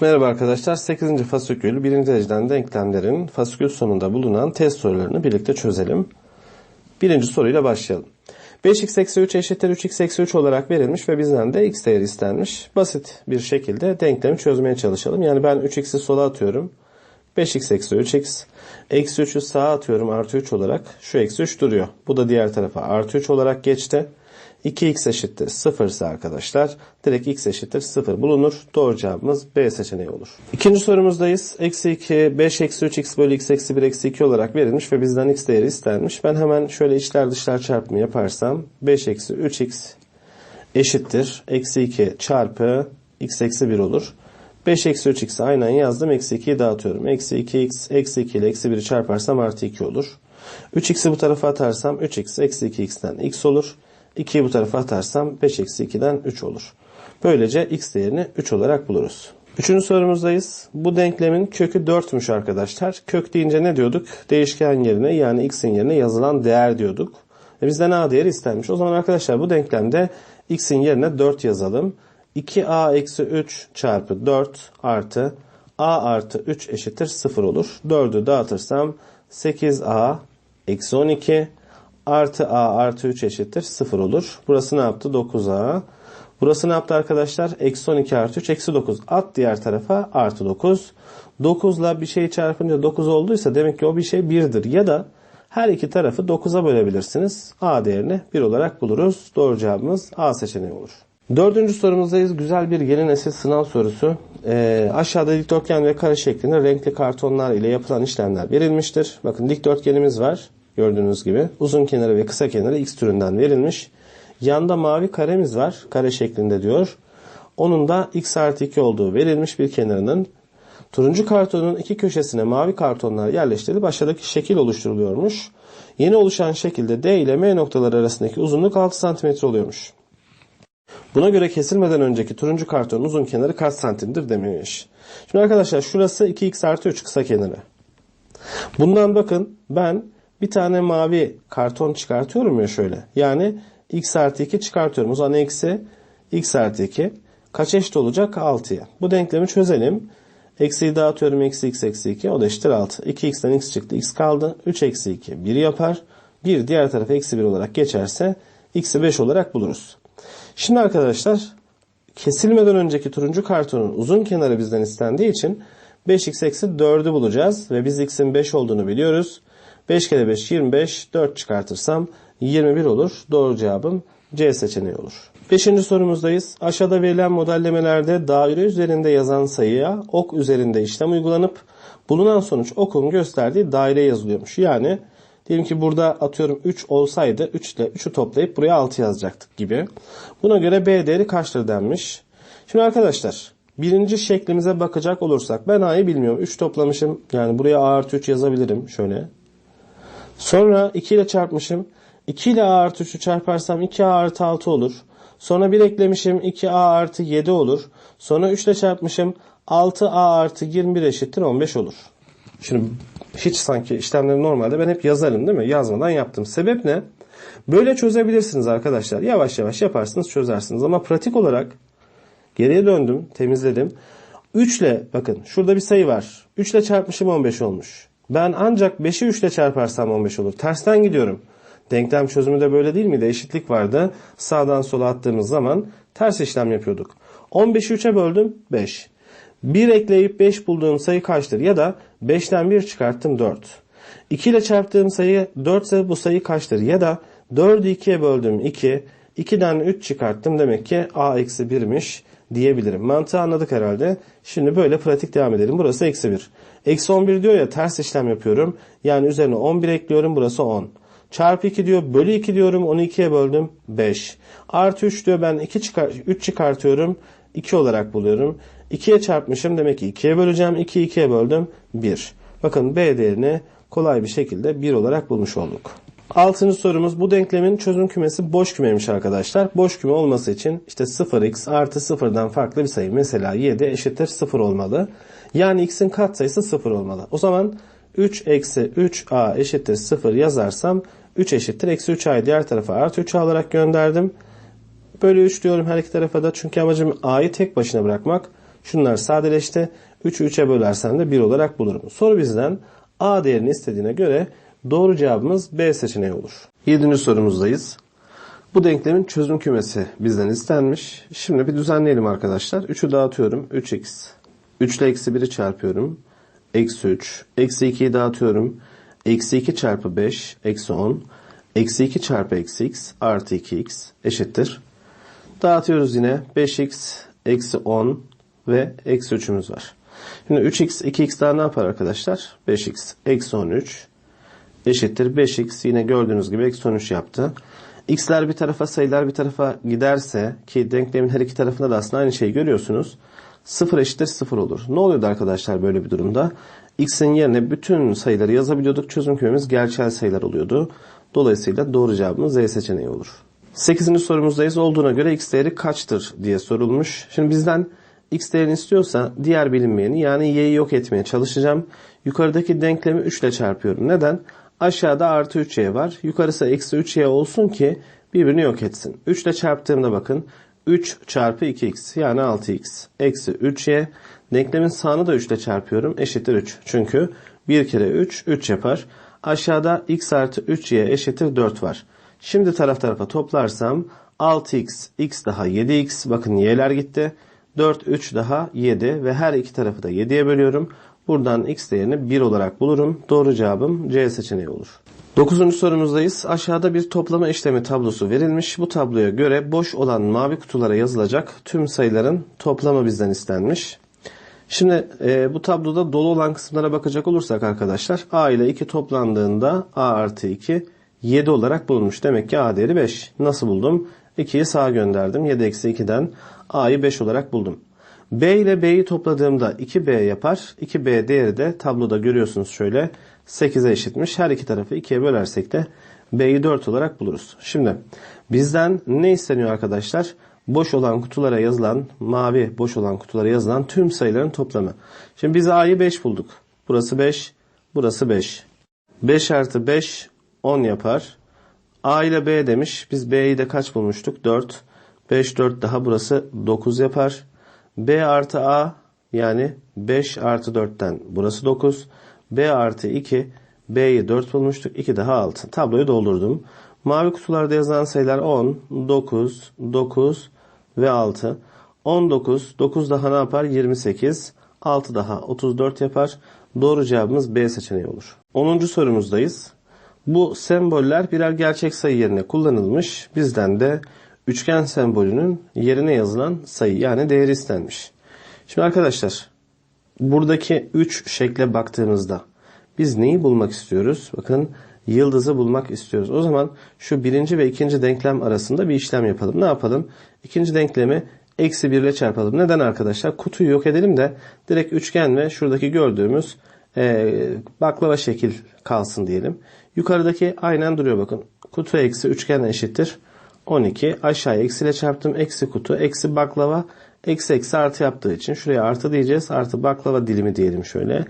Merhaba arkadaşlar. 8. fasikül 1. dereceden denklemlerin fasikül sonunda bulunan test sorularını birlikte çözelim. Birinci soruyla başlayalım. 5x eksi 3 eşittir 3x eksi 3 olarak verilmiş ve bizden de x değeri istenmiş. Basit bir şekilde denklemi çözmeye çalışalım. Yani ben 3x'i sola atıyorum. 5x eksi 3x. Eksi 3'ü sağa atıyorum artı 3 olarak. Şu eksi 3 duruyor. Bu da diğer tarafa artı 3 olarak geçti. 2x eşittir 0 ise arkadaşlar direkt x eşittir 0 bulunur. Doğru cevabımız B seçeneği olur. İkinci sorumuzdayız. Eksi 2, 5 eksi 3 x bölü x eksi 1 eksi 2 olarak verilmiş ve bizden x değeri istenmiş. Ben hemen şöyle içler dışlar çarpımı yaparsam 5 eksi 3x eşittir. Eksi 2 çarpı x eksi 1 olur. 5 eksi 3x'i aynen yazdım. Eksi 2'yi dağıtıyorum. Eksi 2x eksi 2 ile eksi 1'i çarparsam artı 2 olur. 3x'i bu tarafa atarsam 3x eksi 2x'ten x olur. 2'yi bu tarafa atarsam 5 eksi 2'den 3 olur. Böylece x değerini 3 olarak buluruz. Üçüncü sorumuzdayız. Bu denklemin kökü 4'müş arkadaşlar. Kök deyince ne diyorduk? Değişken yerine yani x'in yerine yazılan değer diyorduk. E bizden a değeri istenmiş. O zaman arkadaşlar bu denklemde x'in yerine 4 yazalım. 2a eksi 3 çarpı 4 artı a artı 3 eşittir 0 olur. 4'ü dağıtırsam 8a eksi 12 artı a artı 3 eşittir 0 olur. Burası ne yaptı? 9a. Burası ne yaptı arkadaşlar? Eksi 12 artı 3 eksi 9. At diğer tarafa artı 9. 9 ile bir şey çarpınca 9 olduysa demek ki o bir şey 1'dir. Ya da her iki tarafı 9'a bölebilirsiniz. A değerini 1 olarak buluruz. Doğru cevabımız A seçeneği olur. Dördüncü sorumuzdayız. Güzel bir yeni nesil sınav sorusu. Ee, aşağıda dikdörtgen ve kare şeklinde renkli kartonlar ile yapılan işlemler verilmiştir. Bakın dikdörtgenimiz var. Gördüğünüz gibi uzun kenarı ve kısa kenarı x türünden verilmiş. Yanda mavi karemiz var. Kare şeklinde diyor. Onun da x artı 2 olduğu verilmiş bir kenarının. Turuncu kartonun iki köşesine mavi kartonlar yerleştirilip aşağıdaki şekil oluşturuluyormuş. Yeni oluşan şekilde D ile M noktaları arasındaki uzunluk 6 cm oluyormuş. Buna göre kesilmeden önceki turuncu kartonun uzun kenarı kaç santimdir demiş. Şimdi arkadaşlar şurası 2x artı 3 kısa kenarı. Bundan bakın ben bir tane mavi karton çıkartıyorum ya şöyle. Yani x artı 2 çıkartıyorum. O zaman eksi x artı 2 kaç eşit olacak? 6'ya. Bu denklemi çözelim. Eksiyi dağıtıyorum. Eksi x eksi 2. O da eşittir 6. 2x'ten x çıktı. x kaldı. 3 eksi 2 1 yapar. 1 diğer tarafa eksi 1 olarak geçerse x'i 5 olarak buluruz. Şimdi arkadaşlar kesilmeden önceki turuncu kartonun uzun kenarı bizden istendiği için 5x eksi 4'ü bulacağız. Ve biz x'in 5 olduğunu biliyoruz. 5 kere 5 25 4 çıkartırsam 21 olur. Doğru cevabım C seçeneği olur. Beşinci sorumuzdayız. Aşağıda verilen modellemelerde daire üzerinde yazan sayıya ok üzerinde işlem uygulanıp bulunan sonuç okun gösterdiği daire yazılıyormuş. Yani diyelim ki burada atıyorum 3 olsaydı 3 ile 3'ü toplayıp buraya 6 yazacaktık gibi. Buna göre B değeri kaçtır denmiş. Şimdi arkadaşlar birinci şeklimize bakacak olursak ben A'yı bilmiyorum. 3 toplamışım. Yani buraya A artı 3 yazabilirim. Şöyle Sonra 2 ile çarpmışım. 2 ile a artı 3'ü çarparsam 2a artı 6 olur. Sonra 1 eklemişim 2a artı 7 olur. Sonra 3 ile çarpmışım 6a artı 21 eşittir 15 olur. Şimdi hiç sanki işlemleri normalde ben hep yazarım değil mi? Yazmadan yaptım. Sebep ne? Böyle çözebilirsiniz arkadaşlar. Yavaş yavaş yaparsınız çözersiniz. Ama pratik olarak geriye döndüm temizledim. 3 ile bakın şurada bir sayı var. 3 ile çarpmışım 15 olmuş. Ben ancak 5'i 3 ile çarparsam 15 olur. Tersten gidiyorum. Denklem çözümü de böyle değil miydi? Eşitlik vardı. Sağdan sola attığımız zaman ters işlem yapıyorduk. 15'i 3'e böldüm 5. 1 ekleyip 5 bulduğum sayı kaçtır? Ya da 5'ten 1 çıkarttım 4. 2 ile çarptığım sayı 4 ise bu sayı kaçtır? Ya da 4'ü 2'ye böldüm 2. 2'den 3 çıkarttım demek ki a eksi 1'miş diyebilirim. Mantığı anladık herhalde. Şimdi böyle pratik devam edelim. Burası eksi 1. Eksi 11 diyor ya ters işlem yapıyorum. Yani üzerine 11 ekliyorum burası 10. Çarpı 2 diyor bölü 2 diyorum onu 2'ye böldüm 5. Artı 3 diyor ben 2 çıkar, 3 çıkartıyorum 2 olarak buluyorum. 2'ye çarpmışım demek ki 2'ye böleceğim 2 2'ye böldüm 1. Bakın B değerini kolay bir şekilde 1 olarak bulmuş olduk. Altıncı sorumuz bu denklemin çözüm kümesi boş kümeymiş arkadaşlar. Boş küme olması için işte 0x artı 0'dan farklı bir sayı mesela 7 eşittir 0 olmalı. Yani x'in katsayısı 0 olmalı. O zaman 3 eksi 3a eşittir 0 yazarsam 3 eşittir eksi 3a'yı diğer tarafa artı 3 alarak gönderdim. Bölü 3 diyorum her iki tarafa da çünkü amacım a'yı tek başına bırakmak. Şunlar sadeleşti. 3'ü 3'e bölersem de 1 olarak bulurum. Soru bizden A değerini istediğine göre doğru cevabımız B seçeneği olur. 7. sorumuzdayız. Bu denklemin çözüm kümesi bizden istenmiş. Şimdi bir düzenleyelim arkadaşlar. 3'ü dağıtıyorum. 3x. 3 ile eksi 1'i çarpıyorum. Eksi 3. Eksi 2'yi dağıtıyorum. Eksi 2 çarpı 5. Eksi 10. Eksi 2 çarpı eksi x artı 2x eşittir. Dağıtıyoruz yine. 5x eksi 10 ve eksi 3'ümüz var. Şimdi 3x 2x daha ne yapar arkadaşlar? 5x eksi 13 eşittir 5x yine gördüğünüz gibi eksi 13 yaptı. x'ler bir tarafa sayılar bir tarafa giderse ki denklemin her iki tarafında da aslında aynı şeyi görüyorsunuz. 0 eşittir 0 olur. Ne oluyordu arkadaşlar böyle bir durumda? x'in yerine bütün sayıları yazabiliyorduk. Çözüm kümemiz gerçel sayılar oluyordu. Dolayısıyla doğru cevabımız Z seçeneği olur. 8. sorumuzdayız. Olduğuna göre x değeri kaçtır diye sorulmuş. Şimdi bizden x değerini istiyorsa diğer bilinmeyeni yani y'yi yok etmeye çalışacağım. Yukarıdaki denklemi 3 ile çarpıyorum. Neden? Aşağıda artı 3y var. Yukarısı eksi 3y olsun ki birbirini yok etsin. 3 ile çarptığımda bakın 3 çarpı 2x yani 6x eksi 3y. Denklemin sağını da 3 ile çarpıyorum. Eşittir 3. Çünkü 1 kere 3 3 yapar. Aşağıda x artı 3y eşittir 4 var. Şimdi taraf tarafa toplarsam 6x, x daha 7x. Bakın y'ler gitti. 4, 3 daha 7 ve her iki tarafı da 7'ye bölüyorum. Buradan x değerini 1 olarak bulurum. Doğru cevabım C seçeneği olur. 9. sorumuzdayız. Aşağıda bir toplama işlemi tablosu verilmiş. Bu tabloya göre boş olan mavi kutulara yazılacak tüm sayıların toplamı bizden istenmiş. Şimdi e, bu tabloda dolu olan kısımlara bakacak olursak arkadaşlar a ile 2 toplandığında a artı 2 7 olarak bulunmuş. Demek ki a değeri 5. Nasıl buldum? 2'yi sağa gönderdim. 7 eksi 2'den a'yı 5 olarak buldum. B ile B'yi topladığımda 2B yapar. 2B değeri de tabloda görüyorsunuz şöyle 8'e eşitmiş. Her iki tarafı 2'ye bölersek de B'yi 4 olarak buluruz. Şimdi bizden ne isteniyor arkadaşlar? Boş olan kutulara yazılan, mavi boş olan kutulara yazılan tüm sayıların toplamı. Şimdi biz A'yı 5 bulduk. Burası 5, burası 5. 5 artı 5 10 yapar. A ile B demiş. Biz B'yi de kaç bulmuştuk? 4. 5, 4 daha burası 9 yapar. B artı A yani 5 artı 4'ten burası 9. B artı 2 B'yi 4 bulmuştuk. 2 daha 6. Tabloyu doldurdum. Mavi kutularda yazılan sayılar 10, 9, 9 ve 6. 19, 9 daha ne yapar? 28. 6 daha 34 yapar. Doğru cevabımız B seçeneği olur. 10. sorumuzdayız. Bu semboller birer gerçek sayı yerine kullanılmış. Bizden de üçgen sembolünün yerine yazılan sayı yani değeri istenmiş. Şimdi arkadaşlar buradaki 3 şekle baktığımızda biz neyi bulmak istiyoruz? Bakın yıldızı bulmak istiyoruz. O zaman şu birinci ve ikinci denklem arasında bir işlem yapalım. Ne yapalım? İkinci denklemi eksi 1 ile çarpalım. Neden arkadaşlar? Kutuyu yok edelim de direkt üçgen ve şuradaki gördüğümüz e, baklava şekil kalsın diyelim. Yukarıdaki aynen duruyor bakın. Kutu eksi üçgen eşittir. 12 aşağıya eksiyle çarptım. Eksi kutu, eksi baklava, eksi eksi artı yaptığı için şuraya artı diyeceğiz. Artı baklava dilimi diyelim şöyle.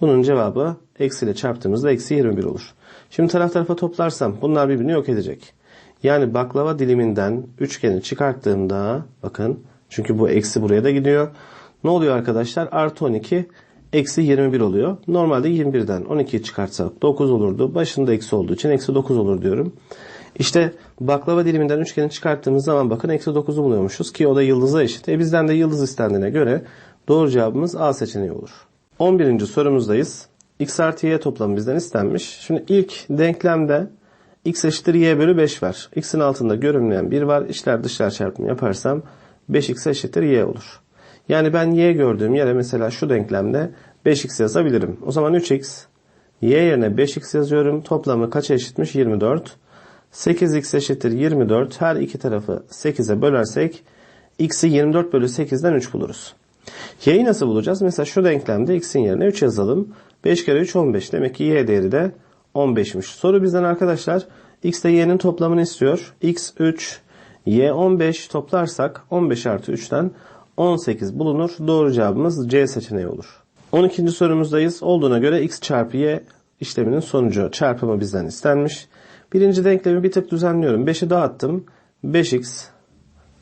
Bunun cevabı eksiyle çarptığımızda eksi 21 olur. Şimdi taraf tarafa toplarsam bunlar birbirini yok edecek. Yani baklava diliminden üçgeni çıkarttığımda bakın çünkü bu eksi buraya da gidiyor. Ne oluyor arkadaşlar? Artı 12 eksi 21 oluyor. Normalde 21'den 12'yi çıkartsak 9 olurdu. Başında eksi olduğu için eksi 9 olur diyorum. İşte baklava diliminden üçgeni çıkarttığımız zaman bakın eksi 9'u buluyormuşuz ki o da yıldıza eşit. E bizden de yıldız istendiğine göre doğru cevabımız A seçeneği olur. 11. sorumuzdayız. x artı y toplamı bizden istenmiş. Şimdi ilk denklemde x eşittir y bölü 5 var. x'in altında görünmeyen 1 var. İçler dışlar çarpımı yaparsam 5x eşittir y olur. Yani ben y gördüğüm yere mesela şu denklemde 5x yazabilirim. O zaman 3x y yerine 5x yazıyorum. Toplamı kaça eşitmiş? 24. 8x eşittir 24. Her iki tarafı 8'e bölersek x'i 24 bölü 8'den 3 buluruz. Y'yi nasıl bulacağız? Mesela şu denklemde x'in yerine 3 yazalım. 5 kere 3 15. Demek ki y değeri de 15'miş. Soru bizden arkadaşlar x ile y'nin toplamını istiyor. x 3, y 15 toplarsak 15 artı 3'ten 18 bulunur. Doğru cevabımız C seçeneği olur. 12. sorumuzdayız. Olduğuna göre x çarpı y işleminin sonucu çarpımı bizden istenmiş. Birinci denklemi bir tık düzenliyorum. 5'i dağıttım. 5x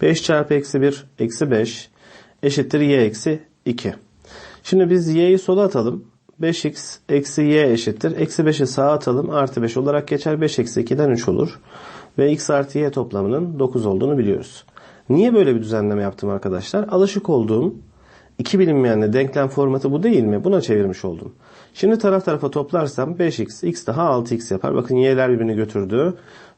5 çarpı eksi 1 eksi 5 eşittir y eksi 2. Şimdi biz y'yi sola atalım. 5x eksi y eşittir. Eksi 5'i sağa atalım. Artı 5 olarak geçer. 5 eksi 2'den 3 olur. Ve x artı y toplamının 9 olduğunu biliyoruz. Niye böyle bir düzenleme yaptım arkadaşlar? Alışık olduğum iki bilinmeyenli denklem formatı bu değil mi? Buna çevirmiş oldum. Şimdi taraf tarafa toplarsam 5x, x daha 6x yapar. Bakın y'ler birbirini götürdü.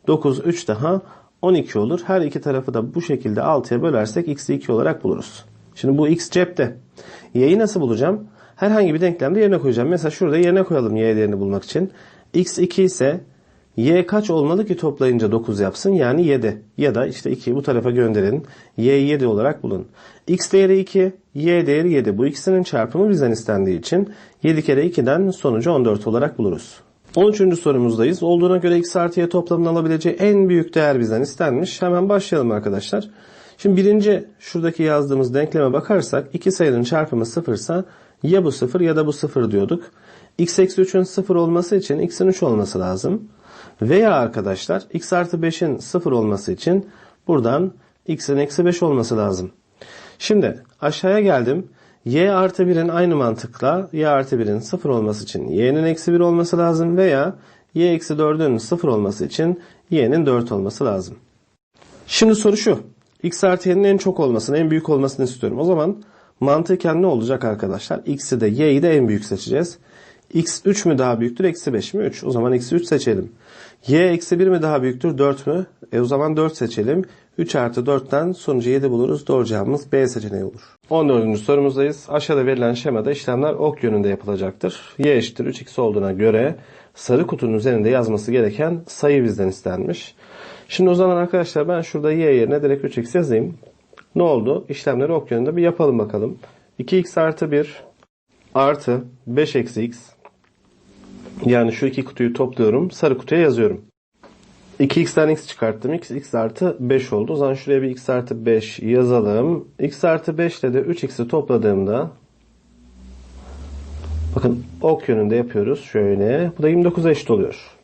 9, 3 daha 12 olur. Her iki tarafı da bu şekilde 6'ya bölersek x'i 2 olarak buluruz. Şimdi bu x cepte. Y'yi nasıl bulacağım? Herhangi bir denklemde yerine koyacağım. Mesela şurada yerine koyalım y değerini bulmak için. x 2 ise y kaç olmalı ki toplayınca 9 yapsın? Yani 7. Ya da işte 2'yi bu tarafa gönderin. y 7 olarak bulun. x değeri 2, y değeri 7. Bu ikisinin çarpımı bizden istendiği için 7 kere 2'den sonucu 14 olarak buluruz. 13. sorumuzdayız. Olduğuna göre x artı y toplamını alabileceği en büyük değer bizden istenmiş. Hemen başlayalım arkadaşlar. Şimdi birinci şuradaki yazdığımız denkleme bakarsak iki sayının çarpımı sıfırsa ya bu sıfır ya da bu sıfır diyorduk. x eksi 3'ün sıfır olması için x'in 3 olması lazım. Veya arkadaşlar x artı 5'in sıfır olması için buradan x'in eksi 5 olması lazım. Şimdi aşağıya geldim. y artı 1'in aynı mantıkla y artı 1'in 0 olması için y'nin eksi 1 olması lazım veya y eksi 4'ün 0 olması için y'nin 4 olması lazım. Şimdi soru şu. x artı y'nin en çok olmasını, en büyük olmasını istiyorum. O zaman mantıken ne olacak arkadaşlar? x'i de y'yi de en büyük seçeceğiz. X 3 mü daha büyüktür, eksi 5 mi? 3. O zaman eksi 3 seçelim. y eksi 1 mi daha büyüktür, 4 mü? E o zaman 4 seçelim. 3 artı 4'ten sonucu 7 buluruz. Doğru cevabımız B seçeneği olur. 14. sorumuzdayız. Aşağıda verilen şemada işlemler ok yönünde yapılacaktır. y eşittir 3x olduğuna göre sarı kutunun üzerinde yazması gereken sayı bizden istenmiş. Şimdi o zaman arkadaşlar ben şurada y yerine direkt 3x yazayım. Ne oldu? İşlemleri ok yönünde bir yapalım bakalım. 2x artı 1 artı 5 eksi x yani şu iki kutuyu topluyorum. Sarı kutuya yazıyorum. 2x'ten x çıkarttım. x, x artı 5 oldu. O zaman şuraya bir x artı 5 yazalım. x artı 5 ile de 3x'i topladığımda bakın ok yönünde yapıyoruz. Şöyle. Bu da 29'a eşit oluyor.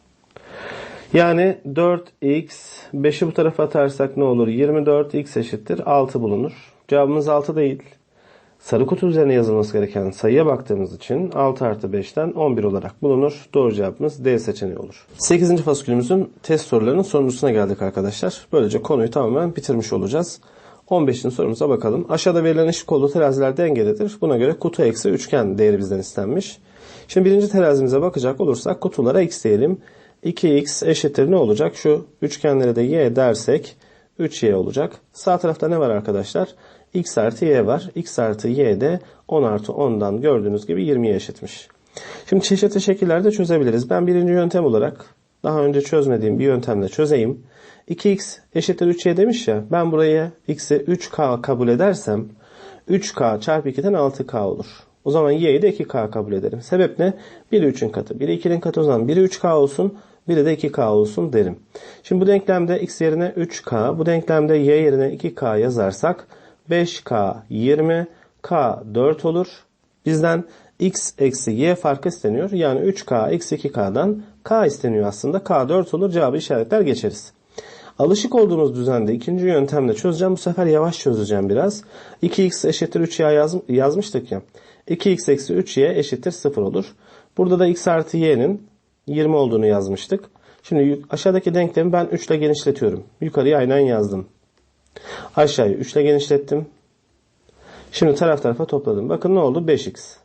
Yani 4x 5'i bu tarafa atarsak ne olur? 24x eşittir 6 bulunur. Cevabımız 6 değil. Sarı kutu üzerine yazılması gereken sayıya baktığımız için 6 artı 5'ten 11 olarak bulunur. Doğru cevabımız D seçeneği olur. 8. fasikülümüzün test sorularının sonuncusuna geldik arkadaşlar. Böylece konuyu tamamen bitirmiş olacağız. 15. sorumuza bakalım. Aşağıda verilen eşit kollu teraziler dengelidir. Buna göre kutu eksi üçgen değeri bizden istenmiş. Şimdi birinci terazimize bakacak olursak kutulara x diyelim. 2x eşittir ne olacak? Şu üçgenlere de y dersek 3y olacak. Sağ tarafta ne var arkadaşlar? x artı y var. x artı y de 10 artı 10'dan gördüğünüz gibi 20'ye eşitmiş. Şimdi çeşitli şekillerde çözebiliriz. Ben birinci yöntem olarak daha önce çözmediğim bir yöntemle çözeyim. 2x eşittir 3y demiş ya. Ben buraya x'i 3k kabul edersem 3k çarpı 2'den 6k olur. O zaman y'yi de 2k kabul ederim. Sebep ne? Biri 3'ün katı. Biri 2'nin katı o zaman. Biri 3k olsun. Biri de 2k olsun derim. Şimdi bu denklemde x yerine 3k, bu denklemde y yerine 2k yazarsak 5k 20, k 4 olur. Bizden x eksi y farkı isteniyor. Yani 3k eksi 2k'dan k isteniyor aslında. k 4 olur. Cevabı işaretler geçeriz. Alışık olduğumuz düzende ikinci yöntemle çözeceğim. Bu sefer yavaş çözeceğim biraz. 2x eşittir 3y yaz, yazmıştık ya. 2x eksi 3y eşittir 0 olur. Burada da x artı y'nin 20 olduğunu yazmıştık. Şimdi aşağıdaki denklemi ben 3 ile genişletiyorum. Yukarıya aynen yazdım. Aşağıyı 3 ile genişlettim. Şimdi taraf tarafa topladım. Bakın ne oldu? 5x.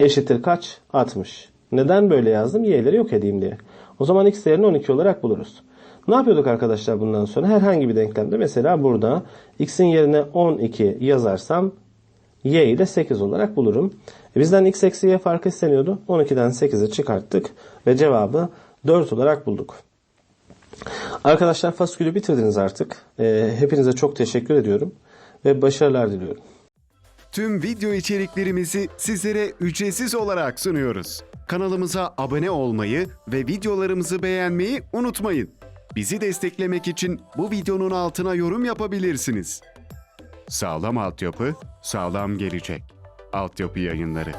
Eşittir kaç? 60. Neden böyle yazdım? Y'leri yok edeyim diye. O zaman x değerini 12 olarak buluruz. Ne yapıyorduk arkadaşlar bundan sonra? Herhangi bir denklemde mesela burada x'in yerine 12 yazarsam y'yi de 8 olarak bulurum. E bizden x eksi y farkı isteniyordu. 12'den 8'i çıkarttık ve cevabı 4 olarak bulduk. Arkadaşlar faskülü bitirdiniz artık. E, hepinize çok teşekkür ediyorum ve başarılar diliyorum. Tüm video içeriklerimizi sizlere ücretsiz olarak sunuyoruz. Kanalımıza abone olmayı ve videolarımızı beğenmeyi unutmayın. Bizi desteklemek için bu videonun altına yorum yapabilirsiniz. Sağlam altyapı, sağlam gelecek. Altyapı yayınları.